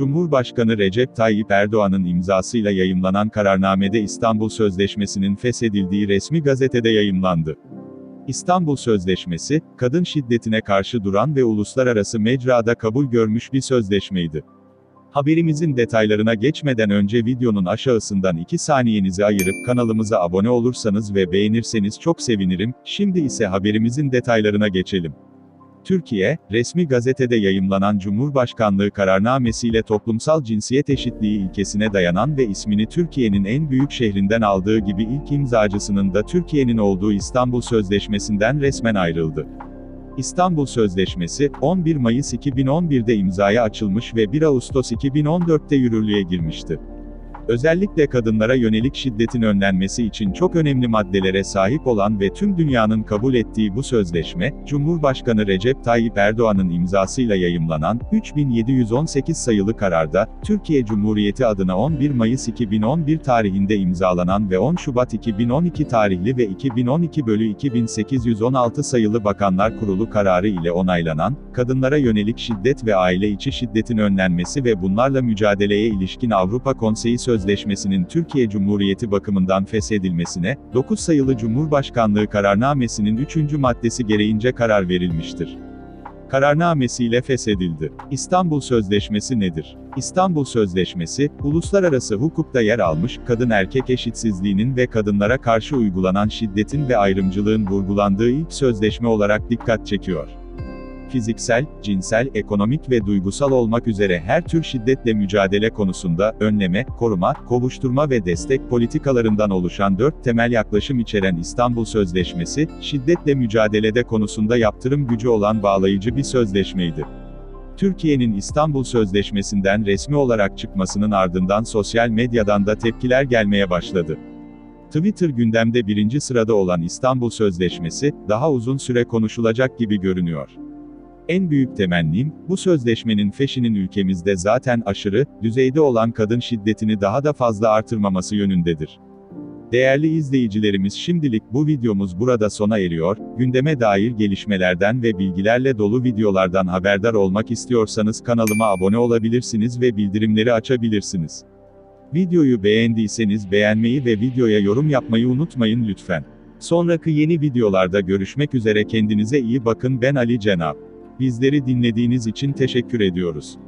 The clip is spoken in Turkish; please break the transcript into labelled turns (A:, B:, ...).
A: Cumhurbaşkanı Recep Tayyip Erdoğan'ın imzasıyla yayımlanan kararnamede İstanbul Sözleşmesi'nin feshedildiği resmi gazetede yayımlandı. İstanbul Sözleşmesi, kadın şiddetine karşı duran ve uluslararası mecrada kabul görmüş bir sözleşmeydi. Haberimizin detaylarına geçmeden önce videonun aşağısından 2 saniyenizi ayırıp kanalımıza abone olursanız ve beğenirseniz çok sevinirim, şimdi ise haberimizin detaylarına geçelim. Türkiye, resmi gazetede yayımlanan Cumhurbaşkanlığı kararnamesiyle toplumsal cinsiyet eşitliği ilkesine dayanan ve ismini Türkiye'nin en büyük şehrinden aldığı gibi ilk imzacısının da Türkiye'nin olduğu İstanbul Sözleşmesi'nden resmen ayrıldı. İstanbul Sözleşmesi, 11 Mayıs 2011'de imzaya açılmış ve 1 Ağustos 2014'te yürürlüğe girmişti. Özellikle kadınlara yönelik şiddetin önlenmesi için çok önemli maddelere sahip olan ve tüm dünyanın kabul ettiği bu sözleşme, Cumhurbaşkanı Recep Tayyip Erdoğan'ın imzasıyla yayımlanan 3718 sayılı kararda, Türkiye Cumhuriyeti adına 11 Mayıs 2011 tarihinde imzalanan ve 10 Şubat 2012 tarihli ve 2012 bölü 2816 sayılı Bakanlar Kurulu kararı ile onaylanan, kadınlara yönelik şiddet ve aile içi şiddetin önlenmesi ve bunlarla mücadeleye ilişkin Avrupa Konseyi Sözleşmesi'nin Türkiye Cumhuriyeti bakımından feshedilmesine, 9 sayılı Cumhurbaşkanlığı kararnamesinin 3. maddesi gereğince karar verilmiştir. Kararnamesiyle feshedildi. İstanbul Sözleşmesi nedir? İstanbul Sözleşmesi, uluslararası hukukta yer almış, kadın-erkek eşitsizliğinin ve kadınlara karşı uygulanan şiddetin ve ayrımcılığın vurgulandığı ilk sözleşme olarak dikkat çekiyor fiziksel, cinsel, ekonomik ve duygusal olmak üzere her tür şiddetle mücadele konusunda, önleme, koruma, kovuşturma ve destek politikalarından oluşan dört temel yaklaşım içeren İstanbul Sözleşmesi, şiddetle mücadelede konusunda yaptırım gücü olan bağlayıcı bir sözleşmeydi. Türkiye'nin İstanbul Sözleşmesi'nden resmi olarak çıkmasının ardından sosyal medyadan da tepkiler gelmeye başladı. Twitter gündemde birinci sırada olan İstanbul Sözleşmesi, daha uzun süre konuşulacak gibi görünüyor. En büyük temennim, bu sözleşmenin feşinin ülkemizde zaten aşırı, düzeyde olan kadın şiddetini daha da fazla artırmaması yönündedir. Değerli izleyicilerimiz şimdilik bu videomuz burada sona eriyor, gündeme dair gelişmelerden ve bilgilerle dolu videolardan haberdar olmak istiyorsanız kanalıma abone olabilirsiniz ve bildirimleri açabilirsiniz. Videoyu beğendiyseniz beğenmeyi ve videoya yorum yapmayı unutmayın lütfen. Sonraki yeni videolarda görüşmek üzere kendinize iyi bakın ben Ali Cenap. Bizleri dinlediğiniz için teşekkür ediyoruz.